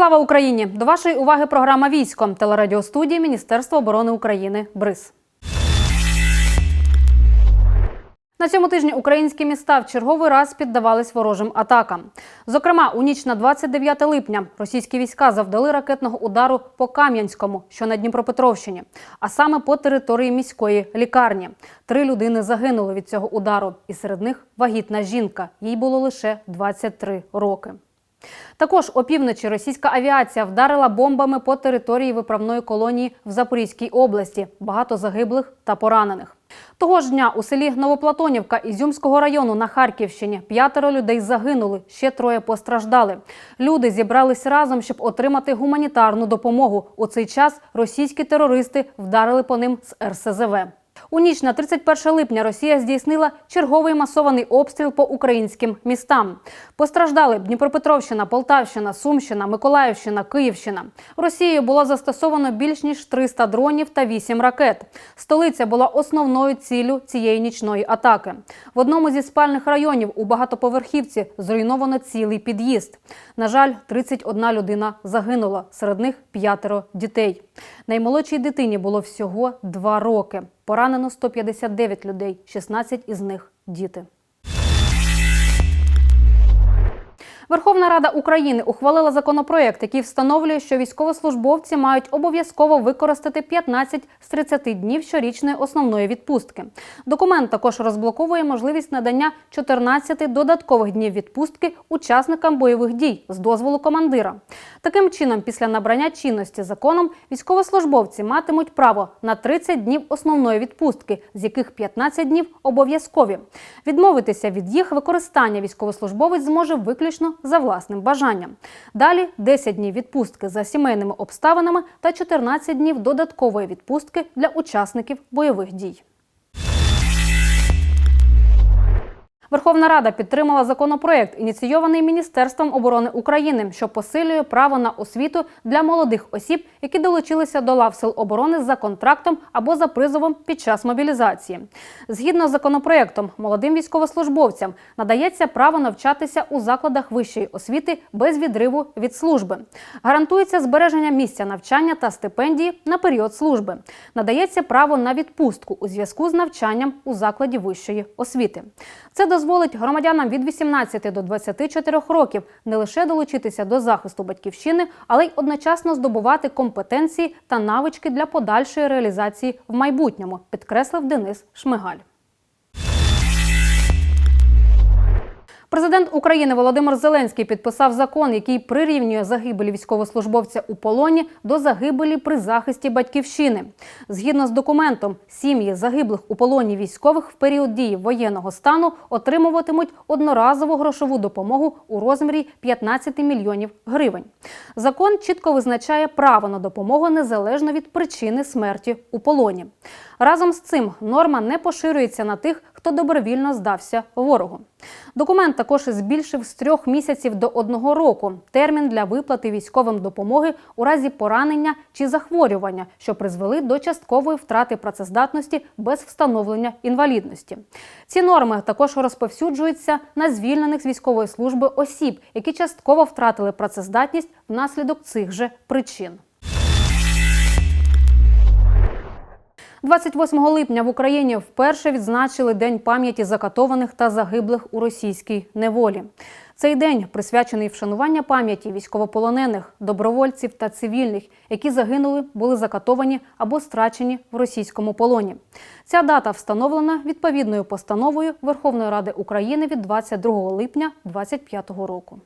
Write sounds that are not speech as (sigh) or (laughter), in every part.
Слава Україні! До вашої уваги програма Військо телерадіостудії Міністерства оборони України БРИЗ. На цьому тижні українські міста в черговий раз піддавались ворожим атакам. Зокрема, у ніч на 29 липня російські війська завдали ракетного удару по Кам'янському, що на Дніпропетровщині, а саме по території міської лікарні. Три людини загинули від цього удару, і серед них вагітна жінка. Їй було лише 23 роки. Також опівночі російська авіація вдарила бомбами по території виправної колонії в Запорізькій області. Багато загиблих та поранених. Того ж дня у селі Новоплатонівка Ізюмського району на Харківщині п'ятеро людей загинули, ще троє постраждали. Люди зібрались разом, щоб отримати гуманітарну допомогу. У цей час російські терористи вдарили по ним з РСЗВ. У ніч на 31 липня Росія здійснила черговий масований обстріл по українським містам. Постраждали Дніпропетровщина, Полтавщина, Сумщина, Миколаївщина, Київщина. Росією було застосовано більш ніж 300 дронів та 8 ракет. Столиця була основною ціллю цієї нічної атаки. В одному зі спальних районів у багатоповерхівці зруйновано цілий під'їзд. На жаль, 31 людина загинула, серед них п'ятеро дітей. Наймолодшій дитині було всього 2 роки. Поранено 159 людей, 16 із них діти. Верховна Рада України ухвалила законопроект, який встановлює, що військовослужбовці мають обов'язково використати 15 з 30 днів щорічної основної відпустки. Документ також розблоковує можливість надання 14 додаткових днів відпустки учасникам бойових дій з дозволу командира. Таким чином, після набрання чинності законом, військовослужбовці матимуть право на 30 днів основної відпустки, з яких 15 днів обов'язкові. Відмовитися від їх використання військовослужбовець зможе виключно за власним бажанням. Далі 10 днів відпустки за сімейними обставинами та 14 днів додаткової відпустки для учасників бойових дій. Верховна Рада підтримала законопроект, ініційований Міністерством оборони України, що посилює право на освіту для молодих осіб, які долучилися до лав сил оборони за контрактом або за призовом під час мобілізації. Згідно з законопроектом, молодим військовослужбовцям надається право навчатися у закладах вищої освіти без відриву від служби. Гарантується збереження місця навчання та стипендії на період служби. Надається право на відпустку у зв'язку з навчанням у закладі вищої освіти. Це дозволить громадянам від 18 до 24 років не лише долучитися до захисту батьківщини, але й одночасно здобувати компетенції та навички для подальшої реалізації в майбутньому, підкреслив Денис Шмигаль. Президент України Володимир Зеленський підписав закон, який прирівнює загибелі військовослужбовця у полоні до загибелі при захисті батьківщини. Згідно з документом, сім'ї загиблих у полоні військових в період дії воєнного стану отримуватимуть одноразову грошову допомогу у розмірі 15 мільйонів гривень. Закон чітко визначає право на допомогу незалежно від причини смерті у полоні. Разом з цим норма не поширюється на тих, хто добровільно здався ворогу. Документ також збільшив з трьох місяців до одного року термін для виплати військовим допомоги у разі поранення чи захворювання, що призвели до часткової втрати працездатності без встановлення інвалідності. Ці норми також розповсюджуються на звільнених з військової служби осіб, які частково втратили працездатність внаслідок цих же причин. 28 липня в Україні вперше відзначили День пам'яті закатованих та загиблих у російській неволі. Цей день присвячений вшанування пам'яті військовополонених, добровольців та цивільних, які загинули, були закатовані або страчені в російському полоні. Ця дата встановлена відповідною постановою Верховної Ради України від 22 липня 2025 року.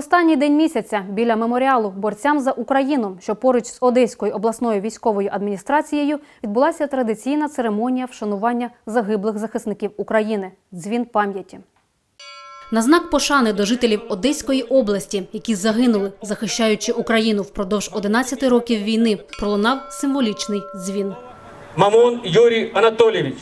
Останній день місяця біля меморіалу борцям за Україну, що поруч з Одеською обласною військовою адміністрацією відбулася традиційна церемонія вшанування загиблих захисників України дзвін пам'яті. На знак пошани до жителів Одеської області, які загинули, захищаючи Україну впродовж 11 років війни, пролунав символічний дзвін. Мамон Юрій Анатолійович.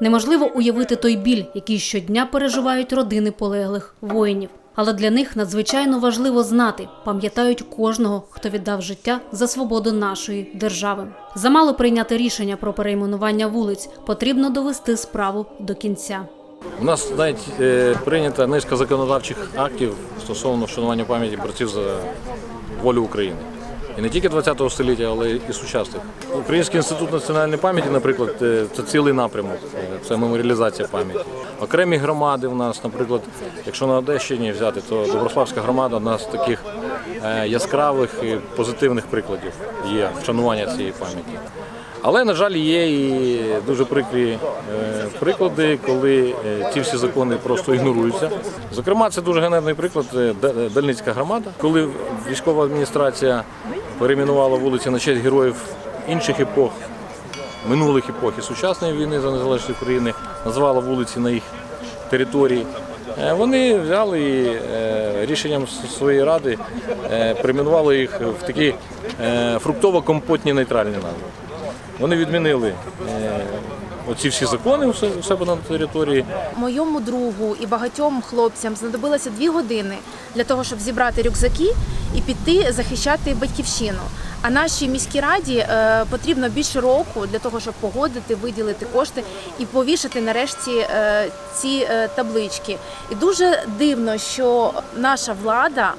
Неможливо уявити той біль, який щодня переживають родини полеглих воїнів. Але для них надзвичайно важливо знати, пам'ятають кожного, хто віддав життя за свободу нашої держави. Замало прийняти рішення про перейменування вулиць, потрібно довести справу до кінця. У нас навіть е, прийнята низка законодавчих актів стосовно вшанування пам'яті борців за волю України. І не тільки 20 століття, але і сучасних. Український інститут національної пам'яті, наприклад, е, це цілий напрямок, це меморіалізація пам'яті. Окремі громади в нас, наприклад, якщо на Одещині взяти, то Доброславська громада одна з таких е, яскравих і позитивних прикладів є вшанування цієї пам'яті. Але, на жаль, є і дуже прикрі е, приклади, коли ці всі закони просто ігноруються. Зокрема, це дуже ганебний приклад Дальницька громада, коли військова адміністрація перейменувала вулиці на честь героїв інших епох, минулих епох і сучасної війни за незалежність України, назвала вулиці на їх території. Е, Вони взяли і е, рішенням своєї ради е, перейменували їх в такі фруктово-компотні нейтральні назви. Вони відмінили оці всі закони у себе на території. Моєму другу і багатьом хлопцям знадобилося дві години для того, щоб зібрати рюкзаки і піти захищати батьківщину. А нашій міській раді е, потрібно більше року для того, щоб погодити, виділити кошти і повішати нарешті е, ці е, таблички. І дуже дивно, що наша влада.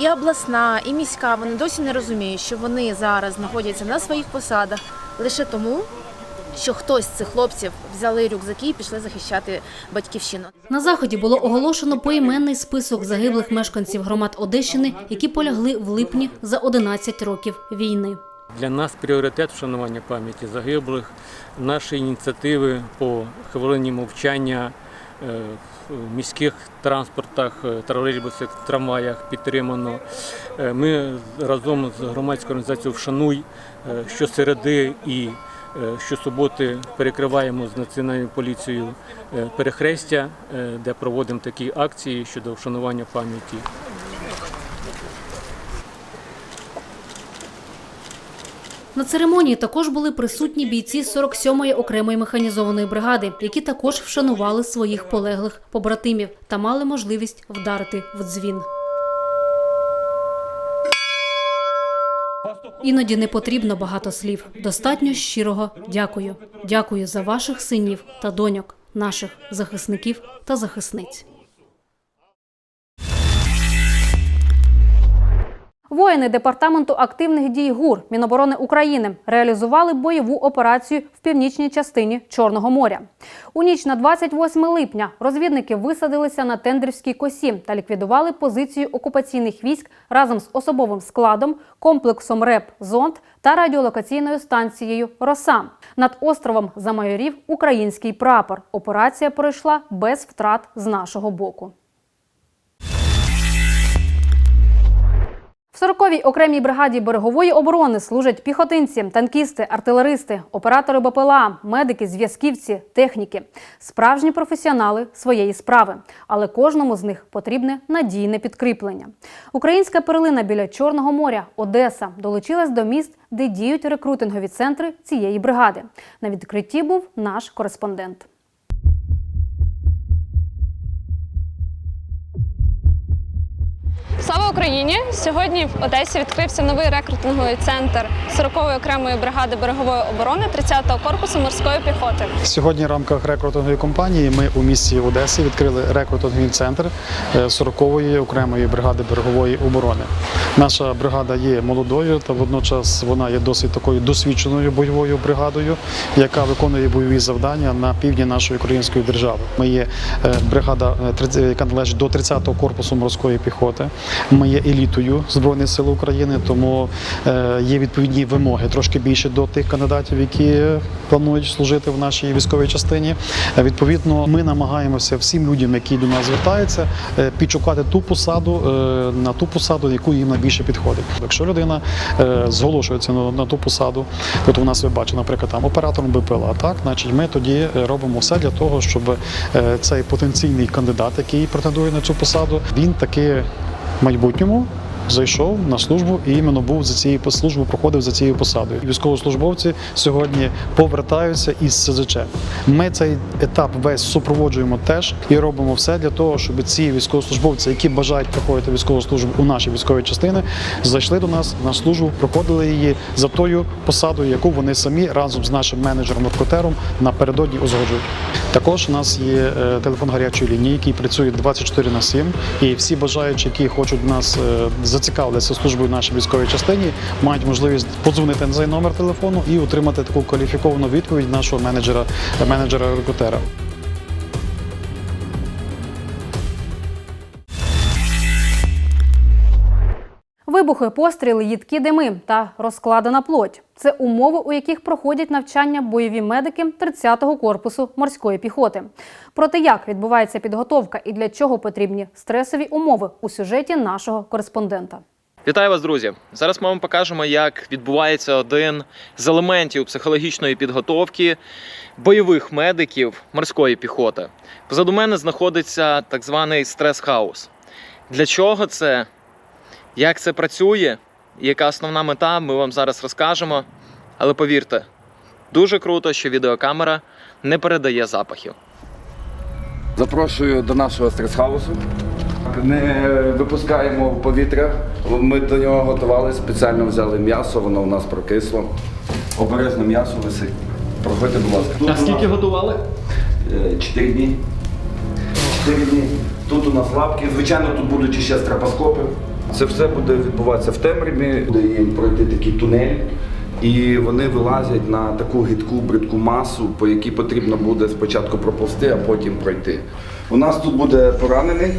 І обласна, і міська вони досі не розуміють, що вони зараз знаходяться на своїх посадах лише тому, що хтось з цих хлопців взяли рюкзаки і пішли захищати батьківщину. На заході було оголошено поіменний список загиблих мешканців громад Одещини, які полягли в липні за 11 років війни. Для нас пріоритет вшанування пам'яті загиблих, наші ініціативи по хвилині мовчання е, в міських транспортах, е, тролейбусах, трамваях підтримано. Е, Ми разом з громадською організацією Вшануй щосереди і щосуботи перекриваємо з національною поліцією е, перехрестя, е, де проводимо такі акції щодо вшанування пам'яті. На церемонії також були присутні бійці 47-ї окремої механізованої бригади, які також вшанували своїх полеглих побратимів та мали можливість вдарити в дзвін. Іноді не потрібно багато слів. Достатньо щирого дякую. Дякую за ваших синів та доньок, наших захисників та захисниць. Воїни департаменту активних дій ГУР Міноборони України реалізували бойову операцію в північній частині Чорного моря. У ніч на 28 липня розвідники висадилися на Тендрівській косі та ліквідували позицію окупаційних військ разом з особовим складом, комплексом РЕП Зонд та радіолокаційною станцією Роса. Над островом замайорів український прапор. Операція пройшла без втрат з нашого боку. В 40-й окремій бригаді берегової оборони служать піхотинці, танкісти, артилеристи, оператори БПЛА, медики, зв'язківці, техніки, справжні професіонали своєї справи. Але кожному з них потрібне надійне підкріплення. Українська перлина біля Чорного моря, Одеса, долучилась до міст, де діють рекрутингові центри цієї бригади. На відкритті був наш кореспондент. Україні! Сьогодні в Одесі відкрився новий рекрутинговий центр 40-ї окремої бригади берегової оборони 30-го корпусу морської піхоти. Сьогодні в рамках рекрутингової кампанії ми у місті Одесі відкрили рекрутинговий центр е, 40-ї окремої бригади берегової оборони. Наша бригада є молодою та водночас вона є досить такою досвідченою бойовою бригадою, яка виконує бойові завдання на півдні нашої української держави. Ми є е, бригада, е, яка належить до 30-го корпусу морської піхоти. Ми є елітою Збройних сил України, тому е, є відповідні вимоги трошки більше до тих кандидатів, які планують служити в нашій військовій частині. Е, Відповідно, ми намагаємося всім людям, які до нас звертаються, е, підшукати ту посаду на ту посаду, яку їм найбільше підходить. Якщо людина зголошується на, ту посаду, от у нас ви бачите, наприклад, там оператором БПЛА, так значить ми тоді робимо все для того, щоб цей потенційний кандидат, який претендує на цю посаду, він таки майбутньому. Зайшов на службу і іменно був за цією службу, проходив за цією посадою. Військовослужбовці сьогодні повертаються із СЗЧ. Ми цей етап весь супроводжуємо теж і робимо все для того, щоб ці військовослужбовці, які бажають проходити військову службу у наші військові частини, зайшли до нас на службу, проходили її за тою посадою, яку вони самі разом з нашим менеджером Оркотером напередодні узгоджують. Також у нас є е, телефон гарячої лінії, який працює 24 на 7, і всі бажаючі, які хочуть нас е, зацікавитися службою в нашій військовій частині, мають можливість подзвонити на цей номер телефону і отримати таку кваліфіковану відповідь нашого менеджера менеджера Оркотера. Вибухи, постріли, їдкі дими та розкладена плоть це умови, у яких проходять навчання бойові медики 30-го корпусу морської піхоти. Проте як відбувається підготовка і для чого потрібні стресові умови у сюжеті нашого кореспондента. Вітаю вас, друзі! Зараз ми вам покажемо, як відбувається один з елементів психологічної підготовки бойових медиків морської піхоти. Позаду мене знаходиться так званий стрес-хаус. Для чого це? Як це працює? І яка основна мета, ми вам зараз розкажемо. Але повірте, дуже круто, що відеокамера не передає запахів. Запрошую до нашого стрес-хаусу. Не випускаємо повітря. Ми до нього готували, спеціально взяли м'ясо, воно у нас прокисло. Обережно м'ясо висить. Проходьте, будь ласка. а скільки готували? Чотири дні. Чотири дні. Тут у нас лапки. Звичайно, тут будуть ще страпоскопи. Це все буде відбуватися в темряві, буде їм пройти такий тунель. І вони вилазять на таку гидку, бридку масу, по якій потрібно буде спочатку проповзти, а потім пройти. У нас тут буде поранений,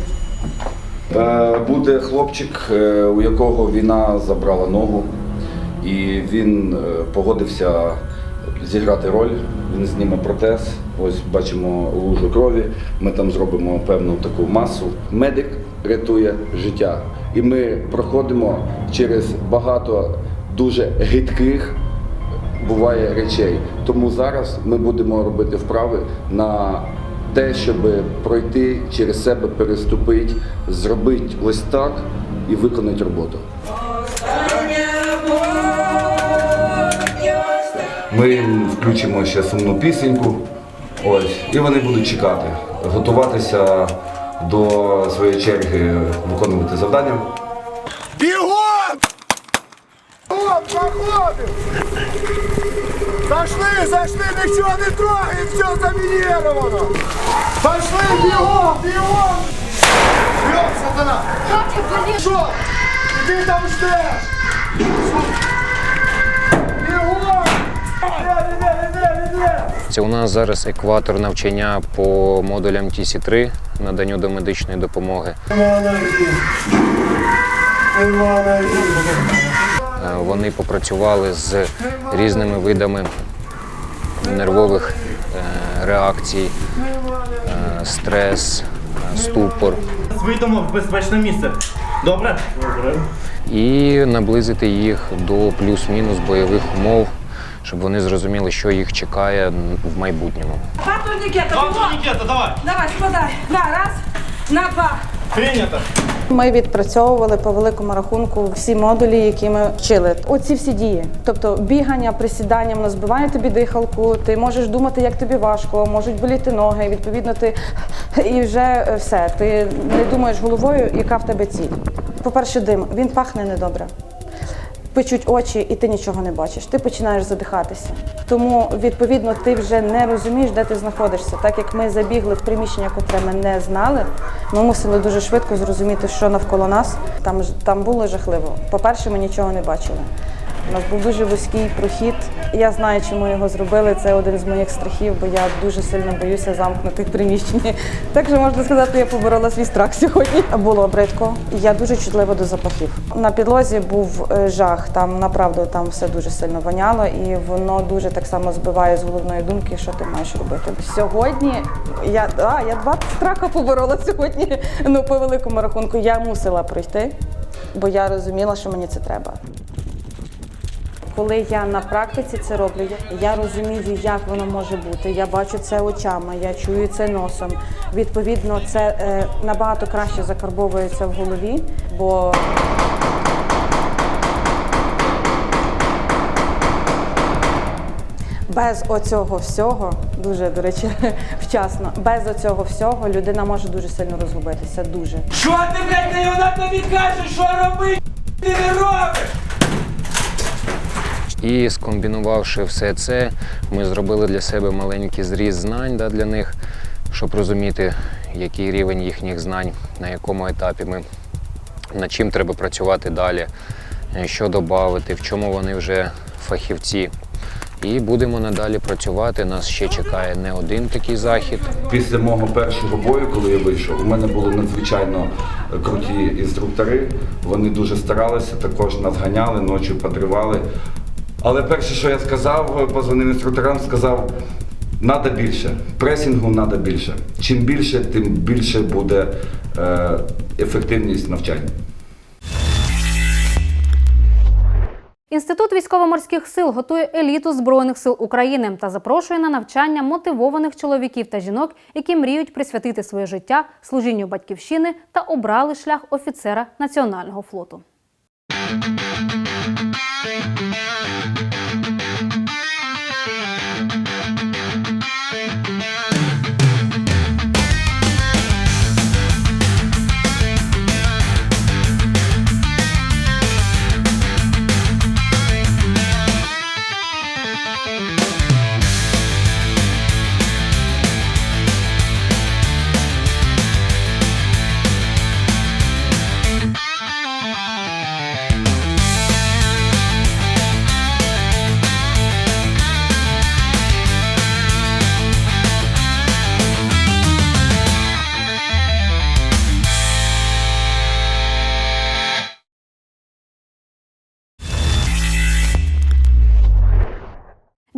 е, буде хлопчик, е, у якого війна забрала ногу, і він е, погодився зіграти роль. Він зніме протез. Ось бачимо лужу крові. Ми там зробимо певну таку масу. Медик рятує життя. І ми проходимо через багато дуже гидких буває речей. Тому зараз ми будемо робити вправи на те, щоб пройти через себе, переступити, зробити ось так і виконати роботу. Ми включимо ще сумну пісеньку. Ось, і вони будуть чекати, готуватися до своєї черги виконувати завдання. Бегом! Бегом, проходим! Зашли, зашли, ничего не трогаем, все заминировано! Пошли, бегом, бегом! Бегом, сатана! Что? Иди там ждешь! У нас зараз екватор навчання по модулям TC3 наданню домедичної допомоги. Е, Вони попрацювали з різними видами нервових е, реакцій, е, стрес, ступор. Вийдемо в безпечне місце. Добре? Добре. і наблизити їх до плюс-мінус бойових умов, щоб вони зрозуміли, що їх чекає в майбутньому. Два турникета, бегом! Нікета, давай! Давай, складай. На, раз, на два. Прийнято. Ми відпрацьовували по великому рахунку всі модулі, які ми вчили. Оці всі дії, тобто бігання, присідання, воно збиває тобі дихалку. Ти можеш думати, як тобі важко, можуть боліти ноги. Відповідно, ти і вже е, все. Ти не думаєш головою, яка в тебе ціль. По-перше, дим він пахне недобре. Печуть очі, і ти нічого не бачиш. Ти починаєш задихатися. Тому відповідно ти вже не розумієш, де ти знаходишся. Так як ми забігли в приміщення, котре ми не знали, ми мусили дуже швидко зрозуміти, що навколо нас. Там там було жахливо. По-перше, ми нічого не бачили. У нас був дуже вузький прохід. Я знаю, чому його зробили. Це один з моїх страхів, бо я дуже сильно боюся замкнутих приміщень. (laughs) Так що можна сказати, я поборола свій страх сьогодні. Було бридко. Я дуже чутлива до запахів. На підлозі був е, жах. Там направду там все дуже сильно воняло, і воно дуже так само збиває з головної думки, що ти маєш робити. Сьогодні я а, я два страха поборола сьогодні. Ну по великому рахунку я мусила пройти, бо я розуміла, що мені це треба. Коли я на практиці це роблю, я- розумію, як воно може бути. Я бачу це очами, я чую це носом. Відповідно, це е, набагато краще закарбовується в голові, бо без оцього всього, дуже до речі, (laughs) вчасно, без оцього всього людина може дуже сильно розгубитися. Дуже. Що ти, блядь, вона тобі каже, що робити? Ти не робиш! І скомбінувавши все це, ми зробили для себе маленький зріз знань да, для них, щоб розуміти, який рівень їхніх знань, на якому етапі ми, над чим треба працювати далі, е, що додати, в чому вони вже фахівці. І будемо надалі працювати. Нас ще чекає не один такий захід. Після мого першого бою, коли я вийшов, у мене були надзвичайно круті інструктори. Вони дуже старалися, також нас ганяли, ночі подривали. Але перше, що я сказав, позвонив інструкторам, сказав, треба більше. Пресінгу треба більше. Чим більше, тим більше буде е, ефективність навчання. Інститут військово-морських сил готує еліту Збройних сил України та запрошує на навчання мотивованих чоловіків та жінок, які мріють присвятити своє життя служінню батьківщини та обрали шлях офіцера Національного флоту.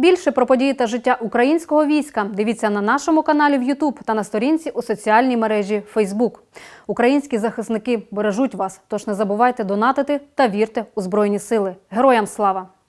Більше про події та життя українського війська дивіться на нашому каналі в YouTube та на сторінці у соціальній мережі Facebook. Українські захисники бережуть вас, тож не забувайте донатити та вірте у Збройні Сили. Героям слава!